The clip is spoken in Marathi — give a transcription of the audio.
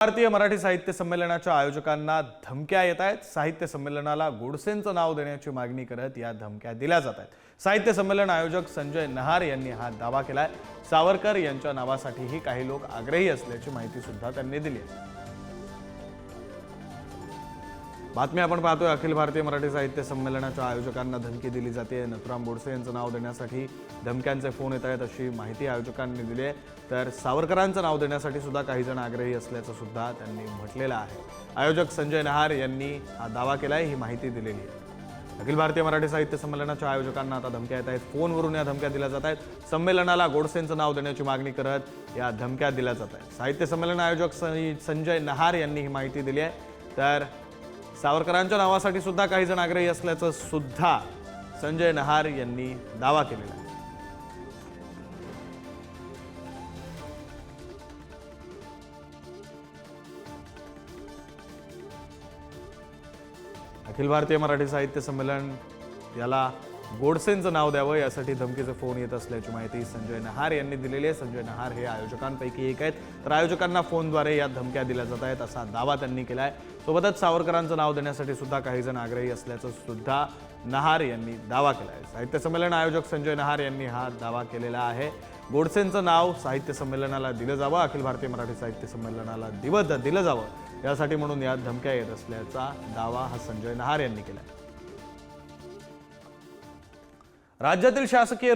भारतीय मराठी साहित्य संमेलनाच्या आयोजकांना धमक्या येत आहेत. साहित्य संमेलनाला गोडसेंचं नाव देण्याची मागणी करत या धमक्या दिल्या जात आहेत. साहित्य संमेलन आयोजक संजय नहार यांनी हा दावा केलाय. सावरकर यांच्या नावासाठीही काही लोक आग्रही असल्याची माहिती सुद्धा त्यांनी दिली आहे. बातमी आपण पाहतोय अखिल भारतीय मराठी साहित्य संमेलनाच्या आयोजकांना धमकी दिली जाते. नथुराम गोडसे यांचं नाव देण्यासाठी धमक्यांचे फोन येत आहेत अशी माहिती आयोजकांनी दिली आहे. तर सावरकरांचं नाव देण्यासाठी सुद्धा काही जण आग्रही असल्याचं सुद्धा त्यांनी म्हटलेलं आहे. आयोजक संजय नहार यांनी हा दावा केलाय ही माहिती दिलेली आहे. अखिल भारतीय मराठी साहित्य संमेलनाच्या आयोजकांना आता धमक्या येत आहेत. फोनवरून या धमक्या दिल्या जात आहेत. संमेलनाला गोडसेंचं नाव देण्याची मागणी करत या धमक्या दिल्या जात आहेत. साहित्य संमेलन आयोजक संजय नहार यांनी ही माहिती दिली आहे. तर सावरकरांच्या नावासाठी सुद्धा काही जण आग्रही असल्याचं सुद्धा संजय नहार यांनी दावा केलेला आहे. अखिल भारतीय मराठी साहित्य संमेलन याला गोडसेंचं नाव द्यावं यासाठी धमकीचे फोन येत असल्याची माहिती संजय नहार यांनी दिलेली आहे. संजय नहार हे आयोजकांपैकी एक आहेत. तर आयोजकांना फोनद्वारे या धमक्या दिल्या जात आहेत असा दावा त्यांनी केला आहे सोबतच सावरकरांचं नाव देण्यासाठी सुद्धा काही जण आग्रही असल्याचं सुद्धा नहार यांनी दावा केला आहे साहित्य संमेलन आयोजक संजय नहार यांनी हा दावा केलेला आहे. गोडसेंचं नाव साहित्य संमेलनाला दिलं जावं. अखिल भारतीय मराठी साहित्य संमेलनाला दिवं दिलं जावं. यासाठी म्हणून यात धमक्या येत असल्याचा दावा हा संजय नहार यांनी केला राज्यातील शासकीय